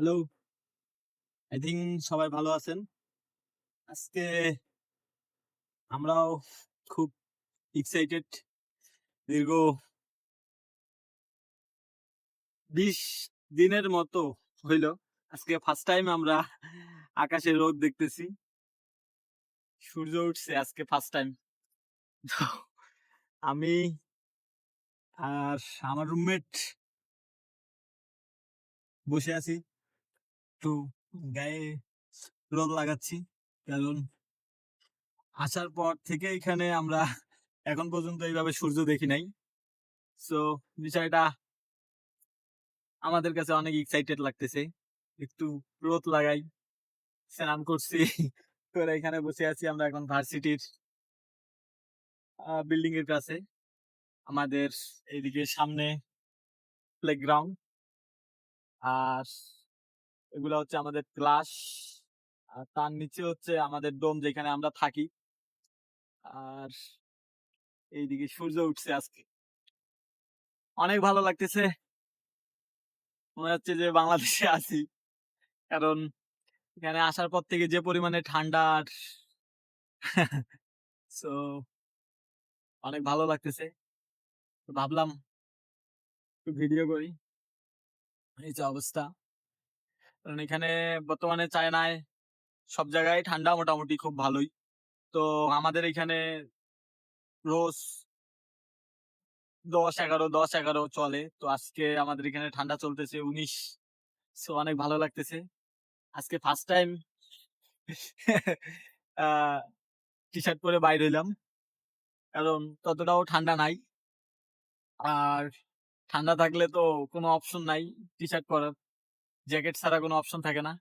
Hello I think সবাই ভালো আছেন? আজকে আমরাও খুব এক্সাইটেড দীর্ঘ বিশ দিনের মতো হইল। আজকে ফার্স্ট টাইম আমরা আকাশে রোদ দেখতেছি। সূর্য উঠছে আজকে ফার্স্ট টাইম আমি আর আমার রুমমেট বসে আছি। একটু গায়ে রোদ লাগাচ্ছি। কারণ আসার পর থেকে এখানে আমরা এখন পর্যন্ত এইভাবে সূর্য দেখি নাই। সো বিষয়টা আমাদের কাছে অনেক এক্সাইটেড লাগতেছে। একটু রোদ লাগাই, স্নান করছি তোরা এখানে বসে আছি আমরা এখন ভার্সিটির বিল্ডিং এর কাছে। আমাদের এইদিকে সামনে প্লেগ্রাউন্ড আর এগুলা হচ্ছে আমাদের ক্লাস, আর তার নিচে হচ্ছে আমাদের ডোম যেখানে আমরা থাকি। আর এইদিকে সূর্য উঠছে আজকে। অনেক ভালো লাগতেছে। মনে হচ্ছে যে বাংলাদেশে আছি। কারণ এখানে আসার পর থেকে যে পরিমাণে ঠান্ডা আর সো অনেক ভালো লাগতেছে। ভাবলাম একটু ভিডিও করি। এই যে অবস্থা। কারণ এখানে বর্তমানে চায়নায় সব জায়গায় ঠান্ডা মোটামুটি খুব ভালোই। তো আমাদের এখানে রোজ দশ এগারো দশ এগারো চলে। তো আজকে আমাদের এখানে ঠান্ডা চলতেছে উনিশ। সো অনেক ভালো লাগতেছে। আজকে ফার্স্ট টাইম টি শার্ট পরে বাইর হইলাম। কারণ ততটাও ঠান্ডা নাই। আর ঠান্ডা থাকলে তো কোনো অপশন নাই টি শার্ট পরার। জ্যাকেট ছাড়া কোনো অপশন থাকে না।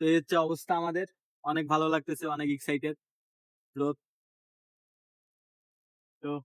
তো এই হচ্ছে অবস্থা আমাদের। অনেক ভালো লাগতেছে, অনেক এক্সাইটেড রোদ তো